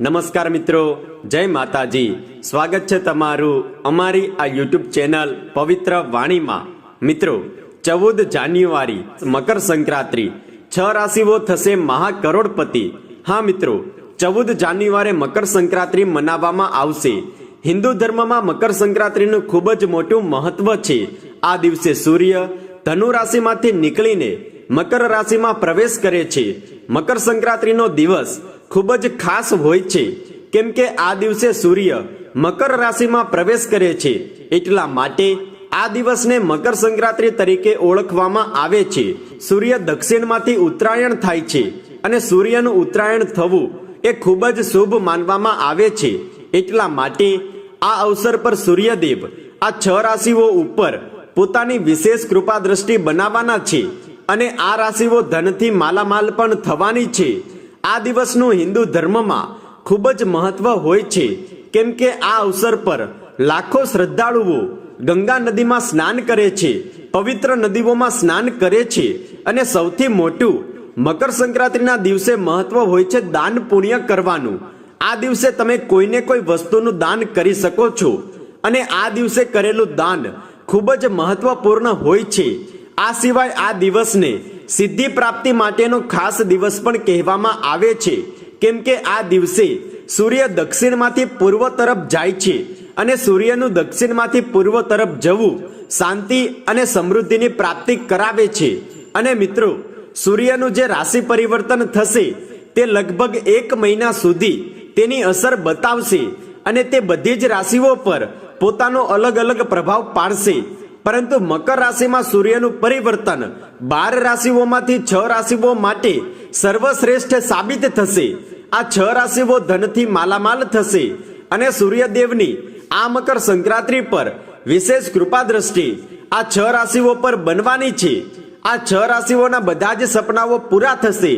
નમસ્કાર મિત્રો, જય માતાજી. સ્વાગત છે તમારું અમારી આ યુટ્યુબ ચેનલ પવિત્ર વાણીમાં. મિત્રો, ચૌદ જાન્યુઆરી, મકર સંક્રાંતિ, છ રાશિઓ થશે મહાકરોડપતિ. હા મિત્રો, ચૌદ જાન્યુઆરી મકર સંક્રાંતિ મનાવવામાં આવશે. હિન્દુ ધર્મમાં મકર સંક્રાંતિનું ખૂબ જ મોટું મહત્વ છે. આ દિવસે સૂર્ય ધનુ રાશિમાંથી નીકળીને મકર રાશિમાં પ્રવેશ કરે છે. મકર સંક્રાંતિનો દિવસ ખૂબ જ ખાસ હોય છે. કેમ કે આ દિવસે સૂર્ય મકર રાશિમાં પ્રવેશ કરે છે. એટલા માટે આ દિવસને મકર સંક્રાંતિ તરીકે ઓળખવામાં આવે છે. સૂર્ય દક્ષિણમાંથી ઉત્તરાયણ થાય છે અને સૂર્યનું ઉત્તરાયણ થવું એ ખૂબ જ શુભ માનવામાં આવે છે. એટલા માટે આ અવસર પર સૂર્યદેવ આ છ રાશિઓ ઉપર પોતાની વિશેષ કૃપા દ્રષ્ટિ બનાવવાના છે. અને આ રાશિઓ ધનથી માલામાલ પણ થવાની છે. આ દિવસનું હિન્દુ ધર્મમાં ખૂબ જ મહત્વ હોય છે. કેમ કે આ અવસર પર લાખો શ્રદ્ધાળુઓ ગંગા નદીમાં સ્નાન કરે છે, પવિત્ર નદીઓમાં સ્નાન કરે છે અને સૌથી મોટું મકર સંક્રાંતિના દિવસે મહત્વ હોય છે દાન પુણ્ય કરવાનું. આ દિવસે તમે કોઈને કોઈ વસ્તુનું દાન કરી શકો છો. અને આ દિવસે કરેલું દાન ખૂબ જ મહત્વપૂર્ણ હોય છે. આ સિવાય આ દિવસને સિદ્ધિ પ્રાપ્તિ માટેનો ખાસ દિવસ પણ કહેવામાં આવે છે. કેમ કે આ દિવસે સૂર્ય દક્ષિણમાંથી પૂર્વ તરફ જાય છે અને સૂર્યનું દક્ષિણમાંથી પૂર્વ તરફ જવું શાંતિ અને સમૃદ્ધિની પ્રાપ્તિ કરાવે છે. અને મિત્રો, સૂર્યનું જે રાશિ પરિવર્તન થશે, તે લગભગ એક મહિના સુધી તેની અસર બતાવશે અને તે બધી જ રાશિઓ પર પોતાનો અલગ અલગ પ્રભાવ પાડશે. પરંતુ મકર રાશિમાં સૂર્યનું પરિવર્તન બાર રાશિઓમાંથી છ રાશિઓ માટે સર્વશ્રેષ્ઠ સાબિત થશે. આ છ રાશિઓ ધનથી માલામાલ થશે અને સૂર્યદેવની આ મકર સંક્રાંતિ પર વિશેષ કૃપા દ્રષ્ટિ આ છ રાશિઓ પર બનવાની છે. આ છ રાશિઓના બધા જ સપનાઓ પૂરા થશે.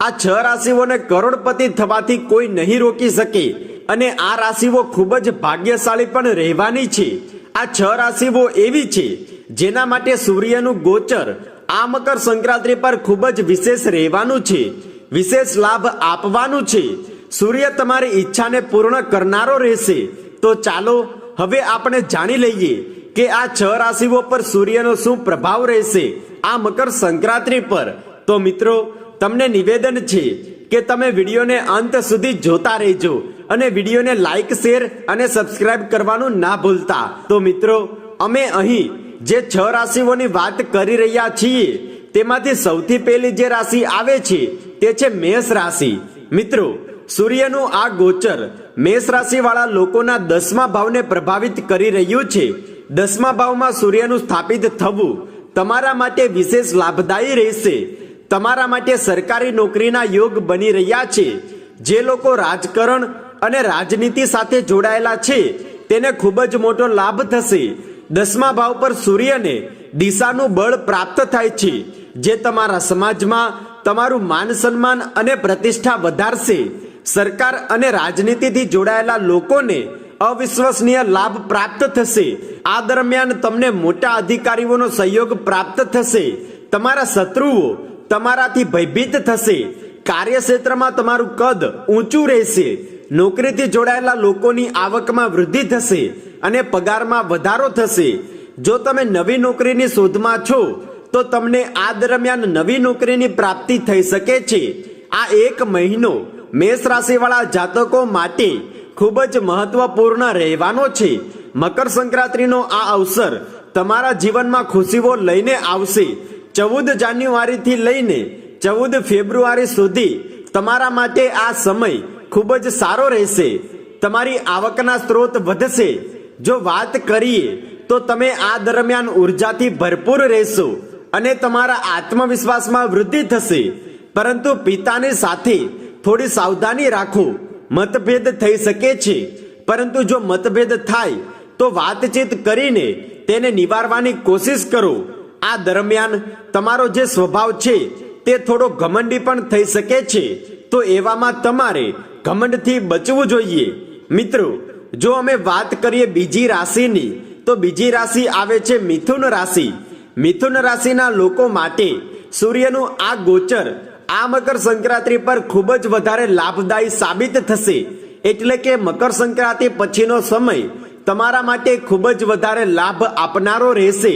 આ છ રાશિઓને કરોડપતિ થવાથી કોઈ નહીં રોકી શકે અને આ રાશિઓ ખૂબ જ ભાગ્યશાળી પણ રહેવાની છે. આ છ રાશિઓ એવી છે, જેના માટે સૂર્યનું ગોચર આ મકર સંક્રાંતિ પર ખૂબ જ વિશેષ રહેવાનું છે. વિશેષ લાભ આપવાનું છે. સૂર્ય તમારી ઈચ્છાને પૂર્ણ કરનારો રહેશે. તો ચાલો, હવે આપણે જાણી લઈએ કે આ છ રાશિઓ પર સૂર્યનો શું પ્રભાવ રહેશે આ મકર સંક્રાંતિ પર. તો મિત્રો, તમને નિવેદન છે કે તમે વિડીયોને અંત સુધી જોતા રહેજો. અને વિડીયોને લાઈક શેર અને સબસ્ક્રાઇબ કરવાનું ના ભૂલતા. તો મિત્રો, અમે અહીં જે છ રાશિઓની વાત કરી રહ્યા છીએ, તેમાંથી સૌથી પહેલી જે રાશિ આવે છે, તે છે મેષ રાશિ. મિત્રો, સૂર્યનું આ ગોચર મેષ રાશિ વાળા લોકોના દસમા ભાવને પ્રભાવિત કરી રહ્યું છે. દસમા ભાવમાં સૂર્યનું સ્થાપિત થવું તમારા માટે વિશેષ લાભદાયી રહેશે. તમારા માટે સરકારી નોકરીના યોગ બની રહ્યા છે. જે લોકો રાજકારણ અને રાજનીતિ સાથે જોડાયેલા છે. તેને ખૂબ જ મોટો લાભ થશે. દસમા ભાવ પર સૂર્યને દિશાનું બળ પ્રાપ્ત થાય છે. જે તમારા સમાજમાં તમારું માન સન્માન અને પ્રતિષ્ઠા વધારશે. સરકાર અને રાજનીતિથી જોડાયેલા લોકોને અવિશ્વસનીય લાભ પ્રાપ્ત થશે. આ દરમિયાન તમને મોટા અધિકારીઓનો સહયોગ પ્રાપ્ત થશે. તમારા શત્રુઓ તમારાથી ભયભીત થશે. કાર્યક્ષેત્રમાં તમારું કદ ઊંચું રહેશે. નોકરીથી જોડાયેલા લોકોની આવકમાં વૃદ્ધિ થશે અને પગારમાં વધારો થશે. જો તમે નવી નોકરીની શોધમાં છો, તો તમને આ દરમિયાન નવી નોકરીની પ્રાપ્તિ થઈ શકે છે. આ એક મહિનો મેષ રાશિવાળા જાતકો માટે ખૂબ જ મહત્વપૂર્ણ રહેવાનો છે. મકર સંક્રાંતિનો આ અવસર તમારા જીવનમાં ખુશીઓ લઈને આવશે. ચૌદ જાન્યુઆરીથી લઈને ચૌદ ફેબ્રુઆરી સુધી તમારા માટે આ સમય ખૂબ જ સારો રહેશે. તમારી આવકના સ્ત્રોત વધશે. જો વાત કરીએ, તો તમે આ દરમિયાન ઉર્જાથી ભરપૂર રહેશો અને તમારા આત્મવિશ્વાસમાં વૃદ્ધિ થશે. પરંતુ પિતાની સાથે થોડી સાવધાની રાખો. મતભેદ થઈ શકે છે. પરંતુ જો મતભેદ થાય, તો વાતચીત કરીને તેને નિવારવાની કોશિશ કરો. આ દરમિયાન તમારો જે સ્વભાવ છે, તે થોડો ઘમંડી પણ થઈ શકે છે. તો એવામાં તમારે ઘમંડથી બચવું જોઈએ. મિત્રો, જો અમે વાત કરીએ બીજી રાશિની, તો બીજી રાશિ આવે છે મિથુન રાશિ. મિથુન રાશિના લોકો માટે સૂર્યનું આ ગોચર, આ મકર સંક્રાંતિ પર ખૂબ જ વધારે લાભદાયી સાબિત થશે. એટલે કે મકર સંક્રાંતિ પછીનો સમય તમારા માટે ખૂબ જ વધારે લાભ આપનારો રહેશે.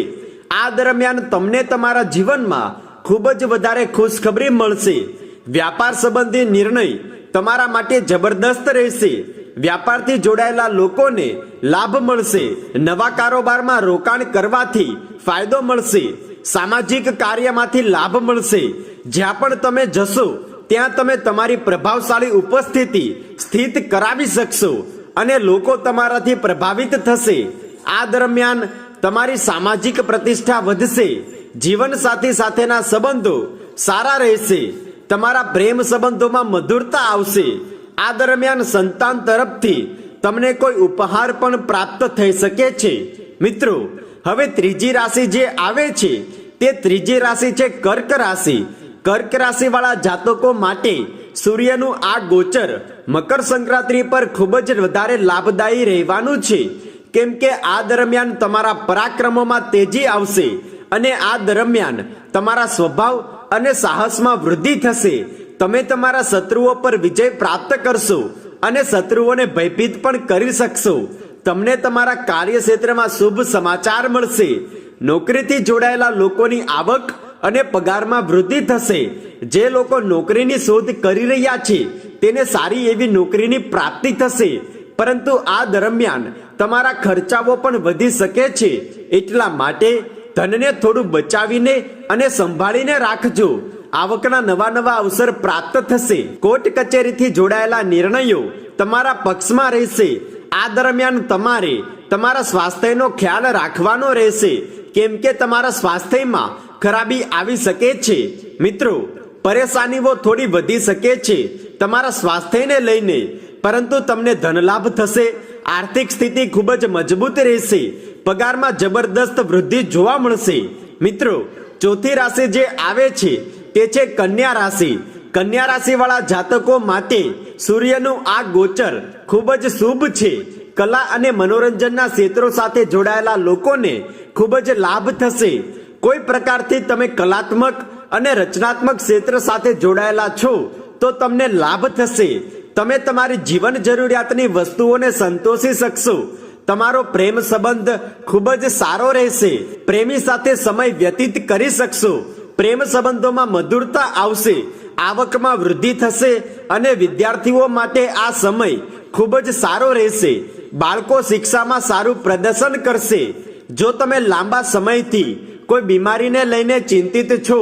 આ દરમિયાન તમને તમારા જીવનમાં ખૂબ જ વધારે ખુશખબરી મળશે. વ્યાપાર સંબંધી નિર્ણય તમારા માટે જબરદસ્ત રહેશે. વ્યાપારથી જોડાયેલા લોકોને લાભ મળશે. નવા કારોબારમાં રોકાણ કરવાથી ફાયદો મળશે. સામાજિક કાર્યમાંથી લાભ મળશે. જ્યાં પણ તમે જશો, ત્યાં તમે તમારી પ્રભાવશાળી ઉપસ્થિતિ સ્થિત કરાવી શકશો અને લોકો તમારાથી પ્રભાવિત થશે. આ દરમિયાન તમારી સામાજિક પ્રતિષ્ઠા વધશે. જીવન સાથી સાથેના સંબંધો સારા રહેશે. તમારા પ્રેમ સંબંધોમાં મધુરતા આવશે. આ દરમિયાન સંતાન તરફથી તમને કોઈ ઉપહાર પણ પ્રાપ્ત થઈ શકે છે. મિત્રો, હવે ત્રીજી રાશિ જે આવે છે, તે ત્રીજી રાશિ છે કર્ક રાશિ. કર્ક રાશિ વાળા જાતકો માટે સૂર્યનું આ ગોચર મકર સંક્રાંતિ પર ખૂબ જ વધારે લાભદાયી રહેવાનું છે. કેમ કે આ દરમિયાન તમારા પરાક્રમોમાં તેજી આવશે અને આ દરમિયાન તમારા સ્વભાવ અને સાહસમાં વૃદ્ધિ થશે. તમે તમારા શત્રુઓ પર વિજય પ્રાપ્ત કરશો અને શત્રુઓને ભયભીત પણ કરી શકશો. તમને તમારા કાર્યક્ષેત્રમાં શુભ સમાચાર મળશે. નોકરીથી જોડાયેલા લોકોની આવક અને પગારમાં વૃદ્ધિ થશે. જે લોકો નોકરીની શોધ કરી રહ્યા છે, તેને સારી એવી નોકરીની પ્રાપ્તિ થશે. પરંતુ આ દરમિયાન તમારા ખર્ચાઓ પણ વધી શકે છે. એટલા માટે ધનને થોડું બચાવીને અને સંભાળીને રાખજો. આવકના નવા નવા અવસર પ્રાપ્ત થશે. કોર્ટ કચેરીથી જોડાયેલા નિર્ણયો તમારા પક્ષમાં રહેશે. આ દરમિયાન તમારે તમારા સ્વાસ્થ્યનો ખ્યાલ રાખવાનો રહેશે. કેમ કે તમારા સ્વાસ્થ્યમાં ખરાબી આવી શકે છે. મિત્રો, પરેશાનીઓ થોડી વધી શકે છે તમારા સ્વાસ્થ્યને લઈને. પરંતુ તમને ધનલાભ થશે. આર્થિક સ્થિતિ ખૂબ જ મજબૂત રહેશે. પગારમાં જબરદસ્ત વૃદ્ધિ જોવા મળશે. મિત્રો, ચોથી રાશિ જે આવે છે તે છે કન્યા રાશિ. કન્યા રાશિ વાળા જાતકો માટે સૂર્યનું આ ગોચર ખૂબ જ શુભ છે. કલા અને મનોરંજનના ક્ષેત્રો સાથે જોડાયેલા લોકોને ખૂબ જ લાભ થશે. કોઈ પ્રકારથી તમે કલાત્મક અને રચનાત્મક ક્ષેત્ર સાથે જોડાયેલા છો, તો તમને લાભ થશે. તમે તમારી જીવન જરૂરિયાતની વસ્તુઓને સંતોષી શકશો. તમારો પ્રેમ સંબંધ ખૂબ જ સારો રહેશે. પ્રેમી સાથે સમય વ્યતીત કરી શકશો. પ્રેમ સંબંધોમાં મધુરતા આવશે. આવકમાં વૃદ્ધિ થશે અને વિદ્યાર્થીઓ માટે આ સમય ખૂબ જ સારો રહેશે. બાળકો શિક્ષામાં સારું પ્રદર્શન કરશે. જો તમે લાંબા સમયથી કોઈ બીમારીને લઈને ચિંતિત છો,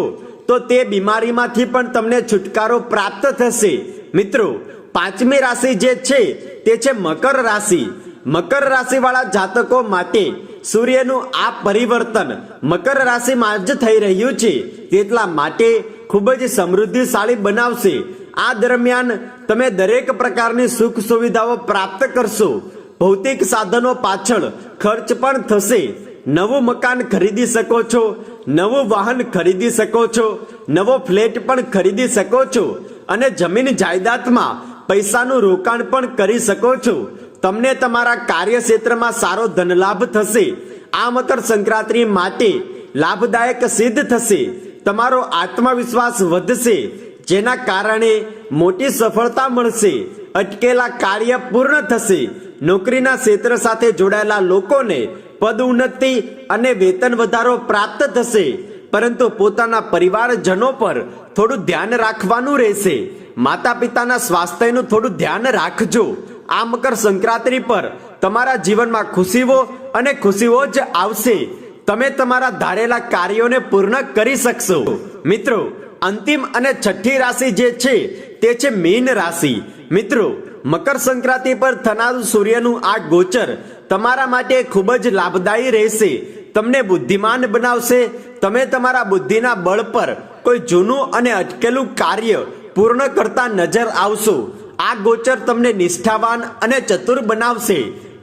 તો તે બીમારીમાંથી પણ તમને છુટકારો પ્રાપ્ત થશે. મિત્રો, પાંચમી રાશિ જે છે, તે છે મકર રાશિ. મકર રાશિવાળા જાતકો માટે સૂર્યનું આ પરિવર્તન મકર રાશિમાં જ થઈ રહ્યું છે. તેટલા માટે ખૂબ જ સમૃદ્ધિશાળી બનાવશે. આ દરમિયાન તમે દરેક પ્રકારની સુખ સુવિધાઓ પ્રાપ્ત કરશો. ભૌતિક સાધનો પાછળ ખર્ચ પણ થશે. નવું મકાન ખરીદી શકો છો. નવું વાહન ખરીદી શકો છો. નવો ફ્લેટ પણ ખરીદી શકો છો. અને જમીન જાયદાદમાં પૈસાનું રોકાણ પણ કરી શકો છો. તમને તમારા કાર્યક્ષેત્રમાં સારો ધનલાભ થશે. આ મકર સંક્રાંતિ માટે લાભદાયક સિદ્ધ થશે. તમારો આત્મવિશ્વાસ વધશે, જેના કારણે મોટી સફળતા મળશે. અટકેલા કાર્ય પૂર્ણ થશે. નોકરીના ક્ષેત્ર સાથે જોડાયેલા લોકોને પદ ઉન્નતિ અને વેતન વધારો પ્રાપ્ત થશે. પરંતુ પોતાના પરિવારજનો પર થોડું ધ્યાન રાખવાનું રહેશે. માતા પિતાના સ્વાસ્થ્યનું થોડું ધ્યાન રાખજો. આ મકર સંક્રાંતિ પર તમારા જીવનમાં ખુશીઓ અને ખુશીઓ જ આવશે. તમે તમારા ધારેલા કાર્યોને પૂર્ણ કરી શકશો. મિત્રો, અંતિમ અને છઠ્ઠી રાશિ જે છે, તે છે મીન રાશિ. મિત્રો, મકર સંક્રાંતિ પર થનારું સૂર્યનું આ ગોચર તમારા માટે ખૂબ જ લાભદાયી રહેશે. તમને બુદ્ધિમાન બનાવશે. તમે તમારા બુદ્ધિના બળ પર કોઈ જૂનું અને અટકેલું કાર્ય પૂર્ણ કરતા નજર આવશો. આ ગોચર તમને નિષ્ઠાવાન અને ચતુર બનાવશે.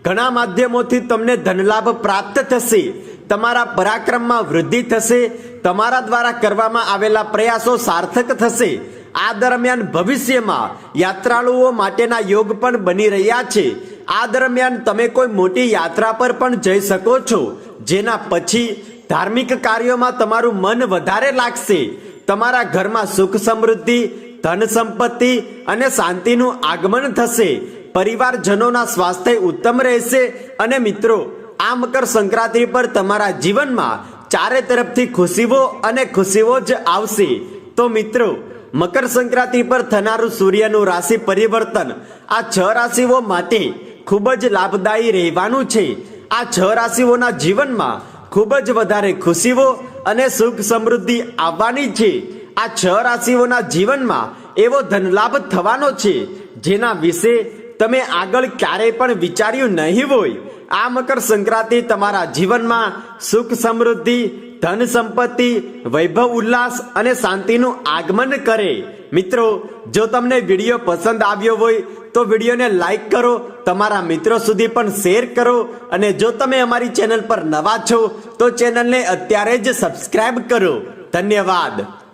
ઘણા માધ્યમોથી તમને ધનલાભ પ્રાપ્ત થશે. તમારા પરાક્રમમાં વૃદ્ધિ થશે. તમારા દ્વારા કરવામાં આવેલા પ્રયાસો સાર્થક થશે. આ દરમિયાન ભવિષ્યમાં યાત્રાળુઓ માટેના યોગ પણ બની રહ્યા છે. આ દરમિયાન તમે કોઈ મોટી યાત્રા પર પણ જઈ શકો છો, જેના પછી ધાર્મિક કાર્યોમાં તમારું મન વધારે લાગશે. તમારા ઘરમાં સુખ સમૃદ્ધિ ધન સંપત્તિ અને શાંતિનું આગમન થશે. પરિવારજનોના સ્વાસ્થ્ય ઉત્તમ રહેશે અને મિત્રો, આ મકર સંક્રાંતિ પર તમારા જીવનમાં ચારે તરફથી ખુશીઓ અને ખુશીઓ જ આવશે. તો મિત્રો, મકર સંક્રાંતિ પર થનારું સૂર્યનું રાશિ પરિવર્તન આ છ રાશિઓ માટે ખૂબ જ લાભદાયી રહેવાનું છે. આ છ રાશિઓના જીવનમાં ખૂબ જ વધારે ખુશીઓ અને સુખ સમૃદ્ધિ આવવાની છે. આ છ રાશિઓના જીવનમાં એવો ધનલાભ થવાનો છે, જેના વિશે તમે આગળ ક્યારેય પણ વિચાર્યું નહીં હોય. આ મકર સંક્રાંતિ તમારા જીવનમાં સુખ સમૃદ્ધિ, ધન સંપત્તિ, વૈભવ ઉલ્લાસ અને શાંતિનું આગમન કરે. મિત્રો, જો તમને વીડિયો પસંદ આવ્યો હોય, તો વિડીયોને લાઈક કરો, તમારા મિત્રો સુધી પણ શેર કરો અને જો તમે અમારી ચેનલ પર નવા છો, તો ચેનલને અત્યારે જ સબસ્ક્રાઈબ કરો. ધન્યવાદ.